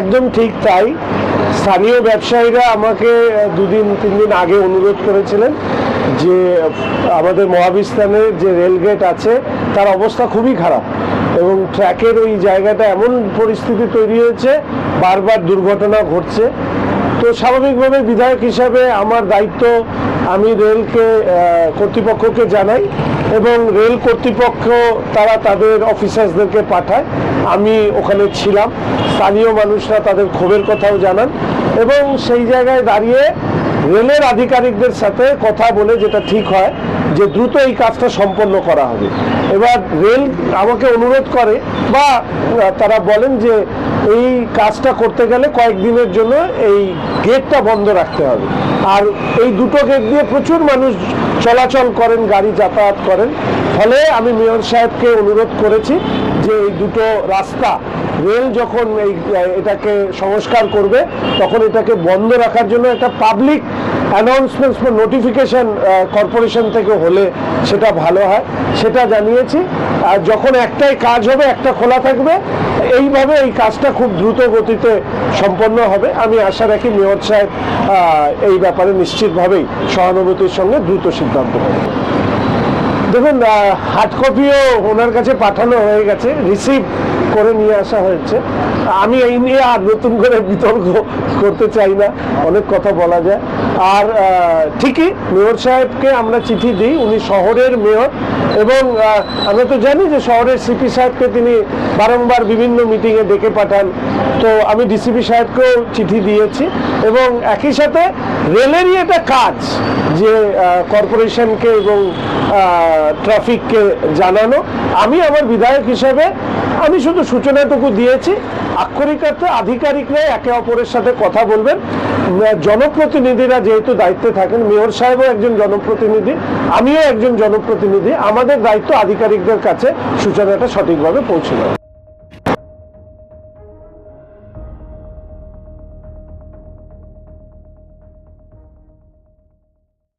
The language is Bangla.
একদম ঠিক তাই। স্থানীয় ব্যবসায়ীরা আমাকে দুদিন তিন দিন আগে অনুরোধ করেছিলেন যে আমাদের মহাবিস্তানের যে রেলগেট আছে, তার অবস্থা খুবই খারাপ এবং ট্র্যাকের ওই জায়গাটা এমন পরিস্থিতি তৈরি হয়েছে, বারবার দুর্ঘটনা ঘটছে। তো স্বাভাবিকভাবে বিধায়ক হিসাবে আমার দায়িত্ব আমি রেলকে কর্তৃপক্ষকে জানাই এবং রেল কর্তৃপক্ষ তারা তাদের অফিসার্সদেরকে পাঠায়। আমি ওখানে ছিলাম। স্থানীয় মানুষরা তাদের ক্ষোভের কথাও জানান এবং সেই জায়গায় দাঁড়িয়ে রেলের আধিকারিকদের সাথে কথা বলে যেটা ঠিক হয় যে দ্রুত এই কাজটা সম্পন্ন করা হবে। এবার রেল আমাকে অনুরোধ করে বা তারা বলেন যে এই কাজটা করতে গেলে কয়েকদিনের জন্য এই গেটটা বন্ধ রাখতে হবে। আর এই দুটো গেট দিয়ে প্রচুর মানুষ চলাচল করেন, গাড়ি যাতায়াত করেন। ফলে আমি মেয়র সাহেবকে অনুরোধ করেছি যে এই দুটো রাস্তা, রেল যখন এই, এটাকে সংস্কার করবে, তখন এটাকে বন্ধ রাখার জন্য একটা পাবলিক অ্যানাউন্সমেন্টস বা নোটিফিকেশন কর্পোরেশন থেকে হলে সেটা ভালো হয়, সেটা জানিয়েছি। আর যখন একটাই কাজ হবে, একটা খোলা থাকবে, এইভাবে এই কাজটা খুব দ্রুত গতিতে সম্পন্ন হবে। আমি আশা রাখি মেয়র সাহেব এই ব্যাপারে নিশ্চিতভাবেই সহানুভূতির সঙ্গে দ্রুত সিদ্ধান্ত নেবেন। দেখুন হার্ড কপিও ওনার কাছে পাঠানো হয়ে গেছে রিসিভ করে নিয়ে আসা হয়েছে। আমি এই নিয়ে আর নতুন করে বিতর্ক করতে চাই না, অনেক কথা বলা যায়। আর ঠিকই মেয়র সাহেবকে আমরা চিঠি দিই, উনি শহরের মেয়র এবং আমরা তো জানি যে শহরের সিপি সাহেবকে তিনি বারংবার বিভিন্ন মিটিংয়ে ডেকে পাঠান। তো আমি ডিসিপি সাহেবকেও চিঠি দিয়েছি এবং একই সাথে রেলেরই এটা কাজ যে কর্পোরেশনকে এবং ট্রাফিককে জানানো। আমি আমার বিধায়ক হিসেবে আমি শুধু সূচনাটুকু দিয়েছি। আক্ষরিক অর্থে আধিকারিকরা একে অপরের সাথে কথা বলবেন। জনপ্রতিনিধিরা যেহেতু দায়িত্বে থাকেন, মেয়র সাহেবও একজন জনপ্রতিনিধি, আমিও একজন জনপ্রতিনিধি, আমাদের দায়িত্ব আধিকারিকদের কাছে সূচনাটা সঠিকভাবে পৌঁছে দেওয়া।